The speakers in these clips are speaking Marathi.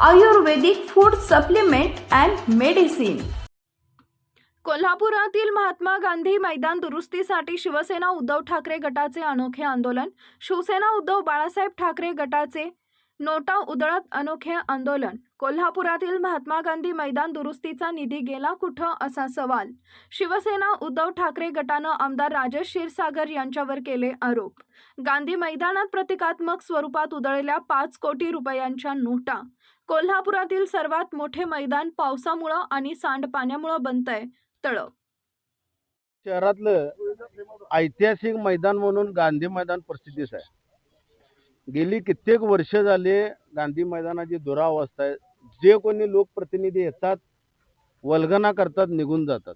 Ayurvedic food supplement and medicine कोल्हापुरातील महात्मा गांधी मैदान दुरुस्तीसाठी शिवसेना उद्धव ठाकरे गटाचे अनोखे आंदोलन. शिवसेना उद्धव बाळासाहेब ठाकरे गटाचे नोटा उधळत अनोखे आंदोलन. कोल्हापुरातील महात्मा गांधी मैदान दुरुस्तीचा निधी गेला कुठं असा सवाल? शिवसेना उद्धव ठाकरे गटानं आमदार राजेश क्षीरसागर यांच्यावर केले आरोप. गांधी मैदानात प्रतिकात्मक स्वरूपात उधळलेल्या पाच कोटी रुपयांच्या नोटा. कोल्हापुरातील सर्वात मोठे मैदान पावसामुळं आणि सांडपाण्यामुळं बनतंय. तळप. शहरातलं ऐतिहासिक मैदान म्हणून गांधी मैदान प्रसिद्धीच आहे. गेली कित्येक वर्ष झाले गांधी मैदानाची दुरावस्था आहे. जे कोणी लोकप्रतिनिधी येतात वल्गना करतात निघून जातात.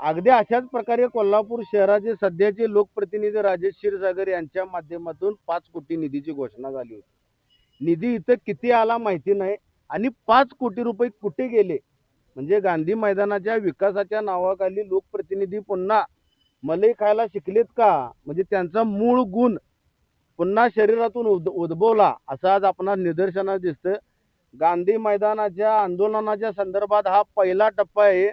अगदी अशाच प्रकारे कोल्हापूर शहराचे सध्याचे लोकप्रतिनिधी राजेश क्षीरसागर यांच्या माध्यमातून पाच कोटी निधीची घोषणा झाली होती. निधी इथं किती आला माहिती नाही आणि पाच कोटी रुपये कुठे गेले? म्हणजे गांधी मैदानाच्या विकासाच्या नावाखाली लोकप्रतिनिधी पुन्हा मलई खायला शिकलेत का? म्हणजे त्यांचा मूळ गुण पुन्हा शरीरातून उद उद्भवला असं आज आपणास निदर्शनास दिसतं. गांधी मैदानाच्या आंदोलनाच्या संदर्भात हा पहिला टप्पा आहे.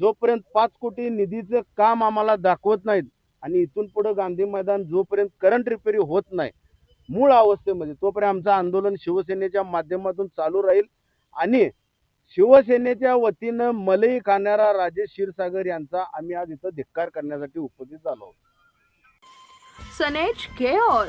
जोपर्यंत पाच कोटी निधीचं काम आम्हाला दाखवत नाहीत आणि इथून पुढे गांधी मैदान जोपर्यंत करंट रिपेरी होत नाही मूळ अवस्थेमध्ये तोपर्यंत आमचं आंदोलन शिवसेनेच्या माध्यमातून चालू राहील. आणि शिवसेनेच्या वतीनं मलई खाणारा राजेश क्षीरसागर यांचा आम्ही आज इथं धिक्कार करण्यासाठी उपस्थित झालो सनेज care